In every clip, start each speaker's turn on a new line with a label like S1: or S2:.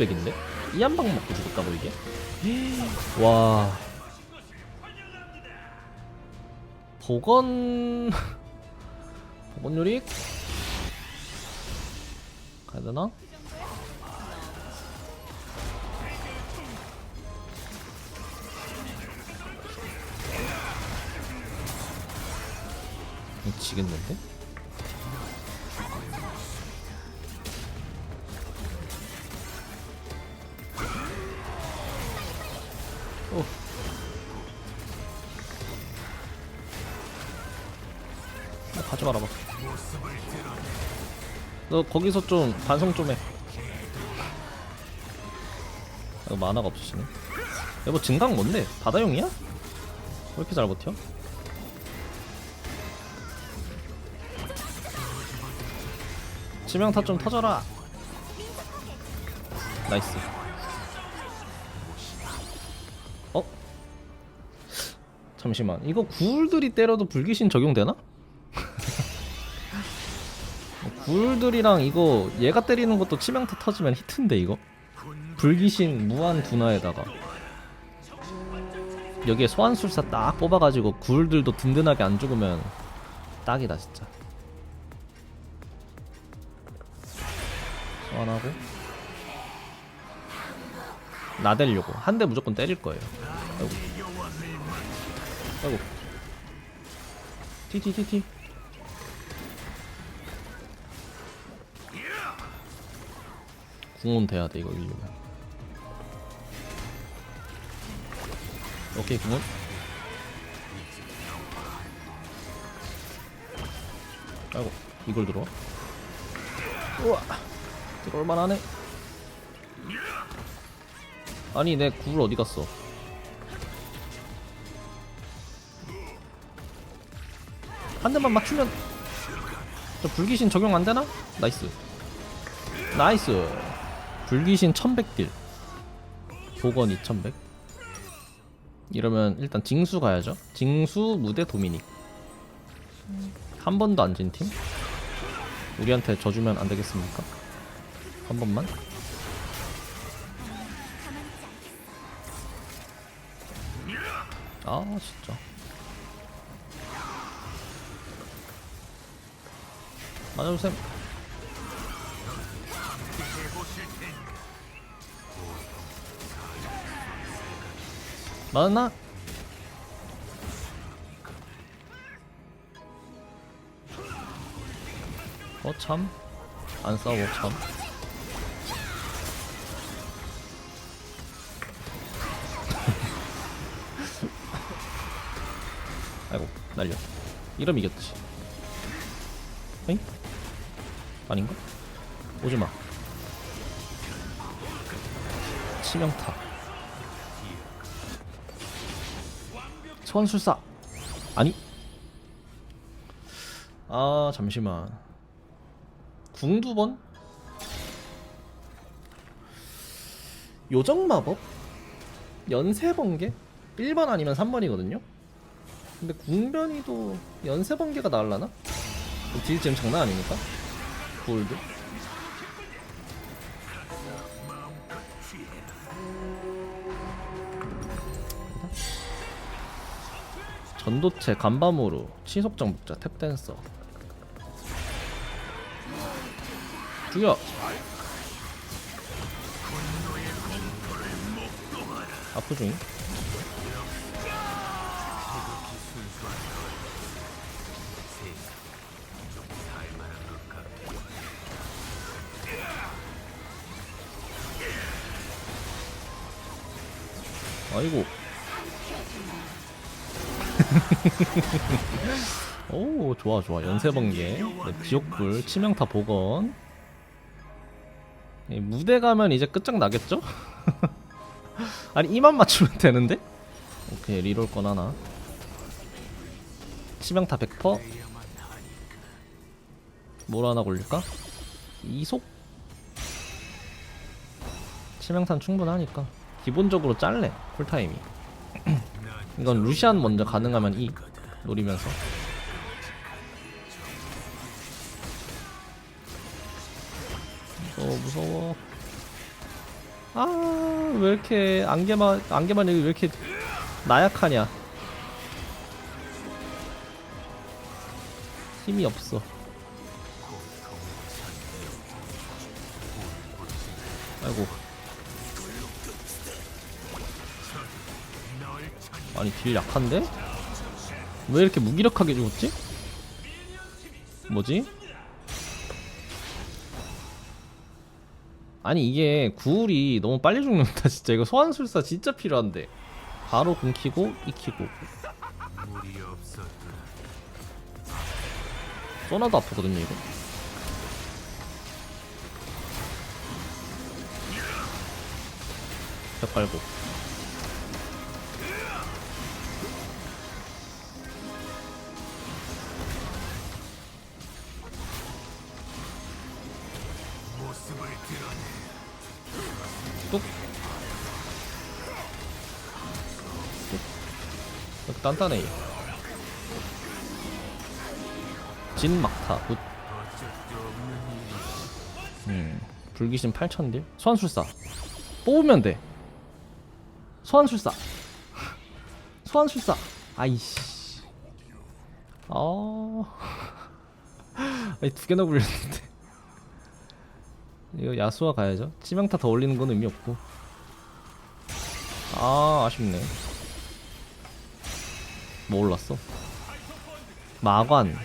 S1: 백인데 이 한 방 먹고 죽었다고 이게? 와 보건 보건 요리 가야 되나? 미치겠는데? 나 가져가라 봐. 너 거기서 좀 반성 좀 해. 아, 만화가 없으시네. 여보 증강 뭔데? 바다용이야? 왜 이렇게 잘 버텨? 치명타 좀 터져라. 나이스. 어? 잠시만. 이거 굴들이 때려도 불귀신 적용되나? 굴들이랑 이거 얘가 때리는 것도 치명타 터지면 히트인데 이거. 불귀신 무한 둔화에다가 여기에 소환술사 딱 뽑아가지고 굴들도 든든하게 안 죽으면 딱이다 진짜. 소환하고 나대려고 한 대 무조건 때릴 거예요. 아이고. 아이고. 티티티티. 궁은 돼야 돼 이거 이기면. 오케이 궁은. 아이고 이걸 들어. 우와 들어올 만하네. 아니 내 굴 어디 갔어? 한 대만 맞추면 저 불귀신 적용 안 되나? 나이스. 나이스. 불귀신 1100딜. 보건 2100. 이러면 일단 징수 가야죠. 징수 무대 도미닉. 한 번도 안 진 팀? 우리한테 져주면 안 되겠습니까? 한 번만. 아 진짜. 맞아주셈. 맞나? 어 참. 안 싸워 참. 아이고 날려. 이러면 이겼지. 에이? 아닌가? 오지마. 치명타. 소환술사. 아니. 아 잠시만. 궁 두 번? 요정 마법? 연세 번개? 1번 아니면 3번이거든요? 근데 궁변이도 연세 번개가 나올라나? 딜 지금 장난 아닙니까? 골드? 전도체 간밤으로 치속정 목자 탭댄서. 죽여! 아프중이 아이고 오 좋아 좋아 연세번개 네, 지옥불 치명타 복원 예, 무대 가면 이제 끝장나겠죠? 아니 이만 맞추면 되는데? 오케이 리롤 건 하나 치명타 100%? 뭘 하나 골릴까? 이속? 치명타는 충분하니까 기본적으로 잘래 쿨타임이 이건 루시안 먼저 가능하면 이 노리면서 무서워 무서워 아, 왜 이렇게 안개만 안개만 여기 왜 이렇게 나약하냐? 힘이 없어. 아이고. 아니 딜 약한데? 왜 이렇게 무기력하게 죽었지? 뭐지? 아니 이게 구울이 너무 빨리 죽는다 진짜 이거 소환술사 진짜 필요한데 바로 굶키고 익히고 소나도 아프거든요 이거 벽 깔고 뚝. 이렇게 단단해. 진 막타 굿. 음, 불기신 8000딜? 소환술사. 뽑으면 돼. 소환술사. 소환술사. 아이씨. 아. 아니 두 개나 굴렸는데 이거 야수와 가야죠. 치명타 더 올리는 건 의미 없고. 아 아쉽네. 뭐 올랐어? 마관.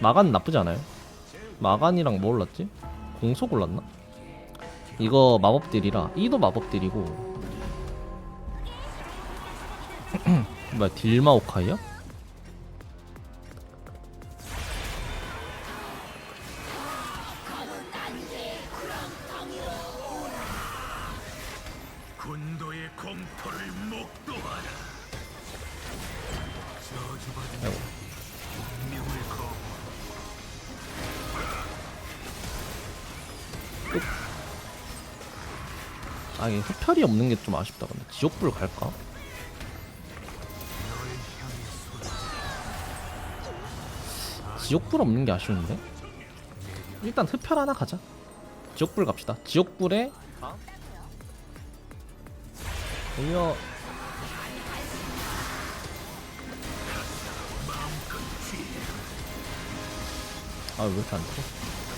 S1: 마관 나쁘지 않아요. 마관이랑 뭐 올랐지? 공속 올랐나? 이거 마법딜이라 이도 마법딜이고. 뭐야 딜마오카이야?
S2: 군도의 공포를 목도하라. 저주받은
S1: 아이고
S2: 운명을 거부.
S1: 아 이게 흡혈이 없는 게 좀 아쉽다 근데 지옥불 갈까? 지옥불 없는 게 아쉬운데? 일단 흡혈 하나 가자 지옥불 갑시다 지옥불에 돌려 아왜 이렇게 안 들어?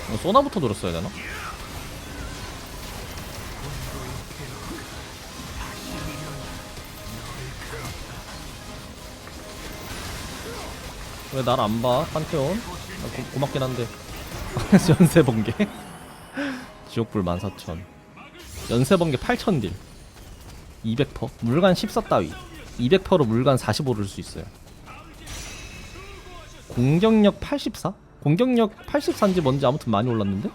S1: 이거 소나부터 들었어야 되나? 왜 날 안 봐? 판테온? 나 고, 고맙긴 한데 연세 번개 지옥불 14,000 연세 번개 8,000딜 200퍼 물간 14 따위 200퍼로 물간 45 오를 수 있어요 공격력 84? 공격력 84인지 뭔지 아무튼 많이 올랐는데?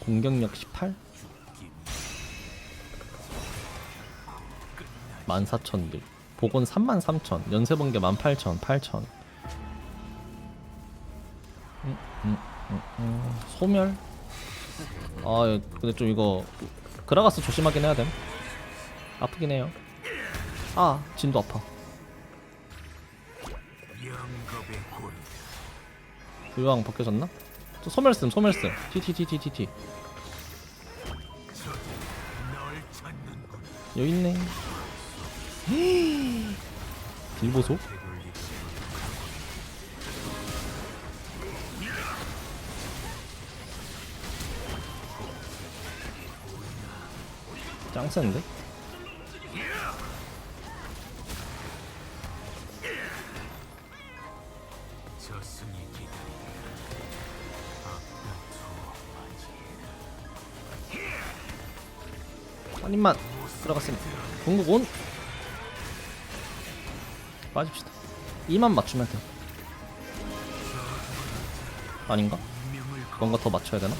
S1: 공격력 18? 14,000딜 복원 33,000 연세번개 18,000 8,000 음, 음, 음, 음. 소멸 아 예, 근데 좀 이거 그라가스 조심하긴 해야 됨 아프긴 해요 아 진도 아파. 요양 벗겨졌나? 또 소멸씀 소멸씀 티티티티티티. 여기 있네 딜보소? 센데? 한 입만 들어갔습니다 궁극 온 빠집시다 2만 맞추면 돼 아닌가? 뭔가 더 맞춰야 되나?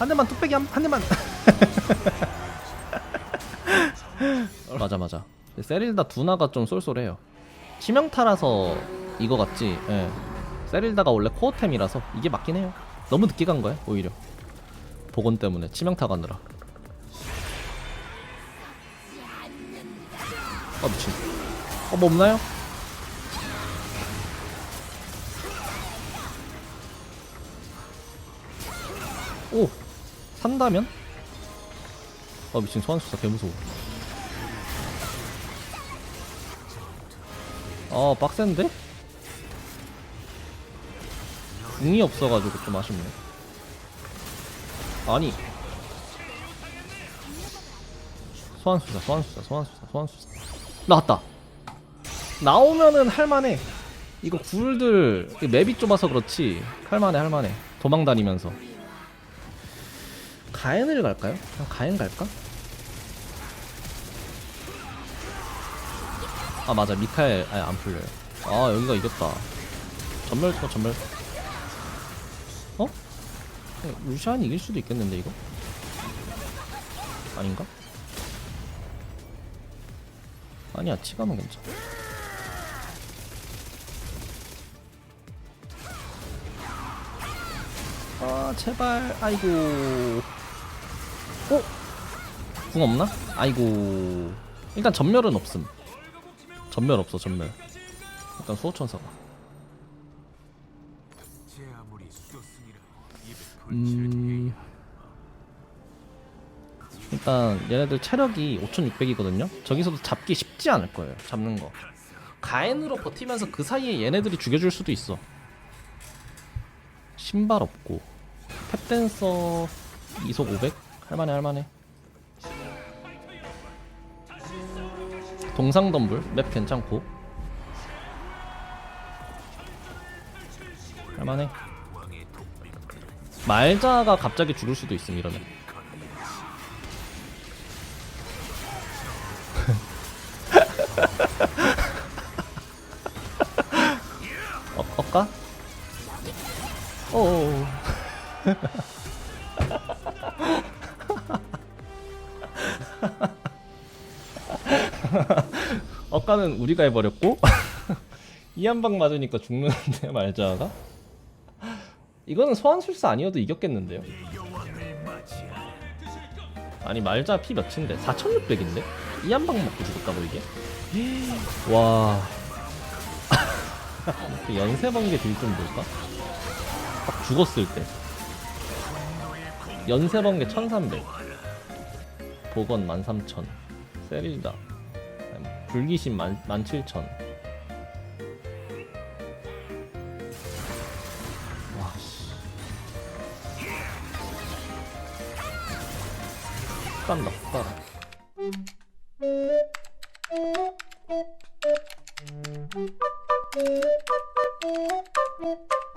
S1: 한 대만 뚝배기 한, 한 대만. 맞아 맞아. 세릴다 두나가 좀 쏠쏠해요. 치명타라서 이거 같지? 예. 세릴다가 원래 코어템이라서 이게 맞긴 해요. 너무 늦게 간 거야 오히려. 복원 때문에 치명타 가느라. 아 미친. 어뭐 없나요? 오 산다면? 아 미친 소환수사 개무서워. 아 빡센데? 궁이 없어가지고 좀 아쉽네. 아니. 소환수사 소환수사 소환수사 소환수사. 나왔다. 나오면은 할만해. 이거 굴들 이 맵이 좁아서 그렇지. 할만해 할만해. 도망 다니면서 가엔을 갈까요? 그냥 가엔 갈까? 아 맞아 미카엘 아니 안 풀려요 아 여기가 이겼다 전멸 어 전멸 어? 어, 루시안이 이길 수도 있겠는데 이거? 아닌가? 아니야 치가면 괜찮아 아 제발 아이고 어? 궁 없나? 아이고. 일단 전멸은 없음. 전멸 없어 전멸. 일단 수호천사가. 음... 일단 얘네들 체력이 5600이거든요? 저기서도 잡기 쉽지 않을 거예요 잡는 거. 가엔으로 버티면서 그 사이에 얘네들이 죽여줄 수도 있어. 신발 없고. 탭댄서 이속 500? 할만해 할만해. 동상 덤불 맵 괜찮고. 할만해. 말자가 갑자기 죽을 수도 있음 이러면. 어, 엇까? 어 어 엇가는 우리가 해버렸고 이 한 방 맞으니까 죽는데 말자가? 이거는 소환술사 아니어도 이겼겠는데요? 아니 말자 피 몇인데? 4600인데? 이 한 방 먹고 죽었다고 이게? 와. 그 연세번개 딜좀 볼까? 딱 죽었을 때. 연세번개 1300 복원 13000 세릴다 불기신 17000 와씨 깐다 깐다
S3: Thank you.